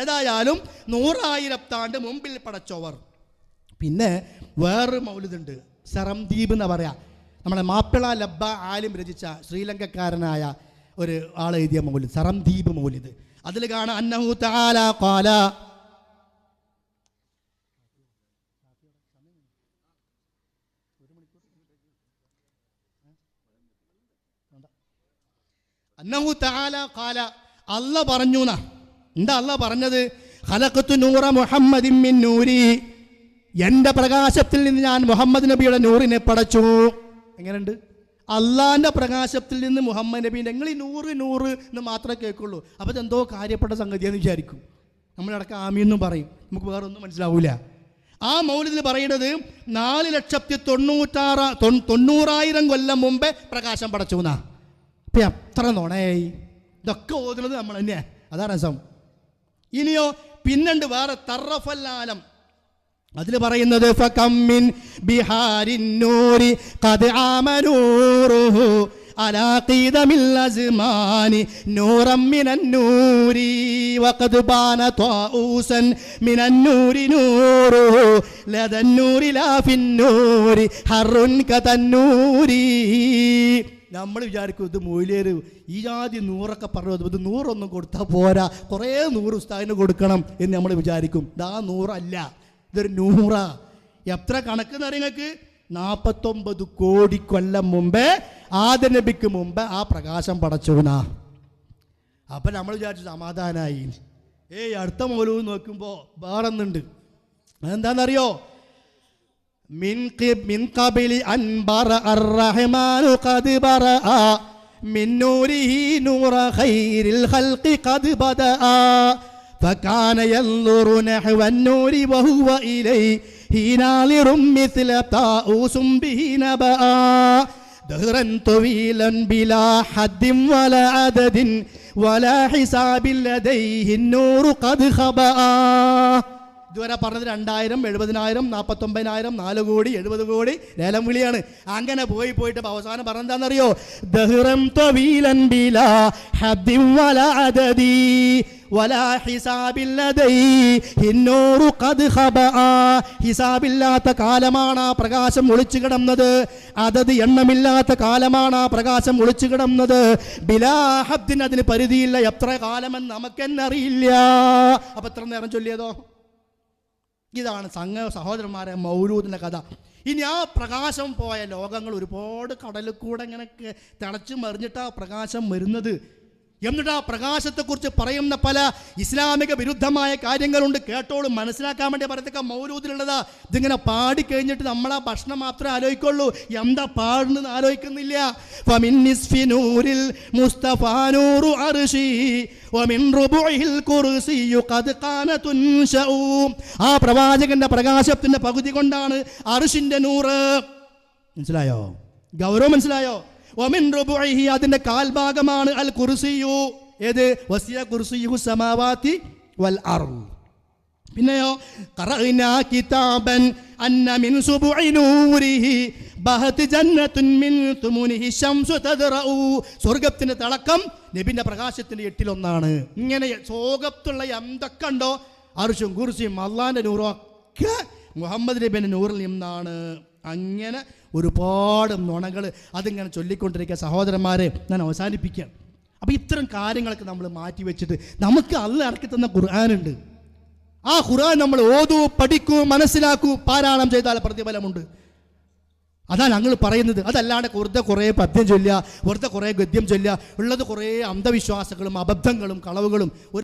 ഏതായാലും നൂറായിരത്താണ്ട് മുമ്പിൽ പടച്ചോവർ. പിന്നെ വേറൊരു മൗലിതുണ്ട് സറംദീപ് എന്ന് പറയാ. നമ്മുടെ മാപ്പിള ലബ്ബ ആലിം രചിച്ച ശ്രീലങ്കക്കാരനായ ഒരു ആൾ എഴുതിയ മൗലിദ് സറംദീപ് മൗലിദ്. അതിൽ കാണാം അന്നഹു താല കാല അന്നഹു തആല ഖാല. അല്ല പറഞ്ഞു എന്നാ എന്താ അല്ല പറഞ്ഞത്? ഹലക്കത്ത് നൂറ മുഹമ്മദിൻ മിൻ നൂരി. എന്റെ പ്രകാശത്തിൽ നിന്ന് ഞാൻ മുഹമ്മദ് നബിയുടെ നൂറിനെ പടച്ചു. എങ്ങനെയുണ്ട്? അള്ളാന്റെ പ്രകാശത്തിൽ നിന്ന് മുഹമ്മദ് നബി നിങ്ങൾ ഈ നൂറ് നൂറ് എന്ന് മാത്രമേ കേൾക്കുള്ളൂ. അപ്പോൾ ഇതെന്തോ കാര്യപ്പെട്ട സംഗതിയെന്ന് വിചാരിക്കും. നമ്മളടക്കം ആമിയെന്നും പറയും. നമുക്ക് വേറെ ഒന്നും മനസ്സിലാവൂല. ആ മൗലിദിൽ പറയുന്നത് നാല് ലക്ഷത്തി തൊണ്ണൂറ്റാറ് തൊണ്ണൂ- തൊണ്ണൂറായിരം കൊല്ലം മുമ്പേ പ്രകാശം പടച്ചു എന്നാ. അപ്പം എത്ര നുണയായി. ഇതൊക്കെ ഓതുന്നത് നമ്മൾ തന്നെയാ. അതാ രസം. ഇനിയോ പിന്നുണ്ട് വേറെ തറഫല്ലാലം. അതിൽ പറയുന്നത് ഫകമ്മിൻ ബിഹാരിൻ നൂരി ഖദ് ആമനൂറുഹു അലാ അസ്മാനി വഖദ് കതന്നൂരി. നമ്മൾ വിചാരിക്കും ഇത് മൊയിലേര് ഈ ജാതി നൂറൊക്കെ പറഞ്ഞു ഇത് നൂറൊന്നും കൊടുത്താൽ പോരാ. കുറേ നൂറ് ഉസ്താദിന് കൊടുക്കണം എന്ന് നമ്മൾ വിചാരിക്കും. ഇതാ നൂറല്ല. ഇതൊരു നൂറാ. എത്ര കണക്ക് നിങ്ങൾക്ക്? നാൽപ്പത്തൊമ്പത് കോടി കൊല്ലം മുമ്പേ ആദ്യ നബിക്ക് മുമ്പ് ആ പ്രകാശം പടച്ചോനാ അപ്പം നമ്മൾ വിചാരിച്ചു സമാധാനമായി ഏയ് അടുത്ത മൂലവും നോക്കുമ്പോൾ വേറൊന്നുണ്ട്. അതെന്താണെന്നറിയോ من قب من قبل أن برأ الرحمن قد برأ. من نوره نور خير الخلق قد بدأ. فكان ينظر نحو النور وهو إليه. ناظر مثل طاووس به نبأ. دهرا طويلا بلا حد ولا عدد ولا حساب لديه النور قد خبأ. ഇതുവരെ പറഞ്ഞത് രണ്ടായിരം എഴുപതിനായിരം നാൽപ്പത്തൊമ്പതിനായിരം നാല് കോടി എഴുപത് കോടി ലേലം വിളിയാണ്. അങ്ങനെ പോയി പോയിട്ട് അവസാനം പറഞ്ഞെന്താണെന്നറിയോ ദഹിറം ത്വീലൻ ബില ഹിസാബില്ലാത്ത കാലമാണ് ആ പ്രകാശം ഒളിച്ചു കിടന്നത്. അതത് എണ്ണമില്ലാത്ത കാലമാണ് ആ പ്രകാശം ഒളിച്ചു കിടന്നത്. ബിലാഹബ്ദിന് അതിന് പരിധിയില്ല. എത്ര കാലമെന്ന് നമുക്കെന്നറിയില്ല. അപ്പൊ എത്ര നേരം ചൊല്ലിയതോ? ഇതാണ് സംഘ സഹോദരന്മാരെ മൗരൂദിന്റെ കഥ. ഇനി ആ പ്രകാശം പോയ ലോകങ്ങൾ ഒരുപാട് കടലിൽ കൂടെ ഇങ്ങനെ തിളച്ചു മറിഞ്ഞിട്ട് ആ പ്രകാശം വരുന്നത്. എന്നിട്ട് ആ പ്രകാശത്തെക്കുറിച്ച് പറയുന്ന പല ഇസ്ലാമിക വിരുദ്ധമായ കാര്യങ്ങളുണ്ട്. കേട്ടോളും മനസ്സിലാക്കാൻ വേണ്ടി പറയത്തൊക്കെ മൗരൂദിലുള്ളത് ഇതിങ്ങനെ പാടിക്കഴിഞ്ഞിട്ട് നമ്മൾ ആ ഭക്ഷണം മാത്രമേ ആലോചിക്കുള്ളൂ. എന്താ പാടുന്നത് ആലോചിക്കുന്നില്ല. ആ പ്രവാചകന്റെ പ്രകാശത്തിന്റെ പകുതി കൊണ്ടാണ് അറിഷിന്റെ നൂറ്. മനസ്സിലായോ? ഗൗരവം മനസ്സിലായോ? അതിന്റെ കാൽഭാഗമാണ് അൽ കുർസിയു ഏത്? വസിയ കുർസിയു സമാവാത്തി വൽ അർൾ പിന്നെയോ കിതാബൻ അന്ന മിൻ സുബുഇ നൂരിഹി ബഹത് മിൻ തുമുനിഹി ശംസു തിളക്കം നബിന്റെ പ്രകാശത്തിന്റെ എട്ടിലൊന്നാണ്. ഇങ്ങനെ സ്വർഗത്തുള്ള എന്തൊക്കെ ഉണ്ടോ? അർഷും കുർസിയും അള്ളാന്റെ നൂറും ഒക്കെ മുഹമ്മദ് നബിന്റെ നൂറിൽ നിന്നാണ്. അങ്ങനെ ഒരുപാട് നുണകൾ അതിങ്ങനെ ചൊല്ലിക്കൊണ്ടിരിക്കുക. സഹോദരന്മാരെ ഞാൻ അവസാനിപ്പിക്കാം. അപ്പോൾ ഇത്തരം കാര്യങ്ങളൊക്കെ നമ്മൾ മാറ്റി വെച്ചിട്ട് നമുക്ക് അല്ല ഇറക്കി തന്ന ഖുർആാനുണ്ട്. ആ ഖുർആൻ നമ്മൾ ഓതൂ പഠിക്കൂ മനസ്സിലാക്കൂ പാരായണം ചെയ്താൽ പ്രതിഫലമുണ്ട്. അതാണ് ഞങ്ങൾ പറയുന്നത്. അതല്ലാണ്ട് വെറുതെ കുറേ പദ്യം ചൊല്ലുക വെറുതെ കുറേ ഗദ്യം ചൊല്ലുക ഉള്ളത് കുറേ അന്ധവിശ്വാസങ്ങളും അബദ്ധങ്ങളും കളവുകളും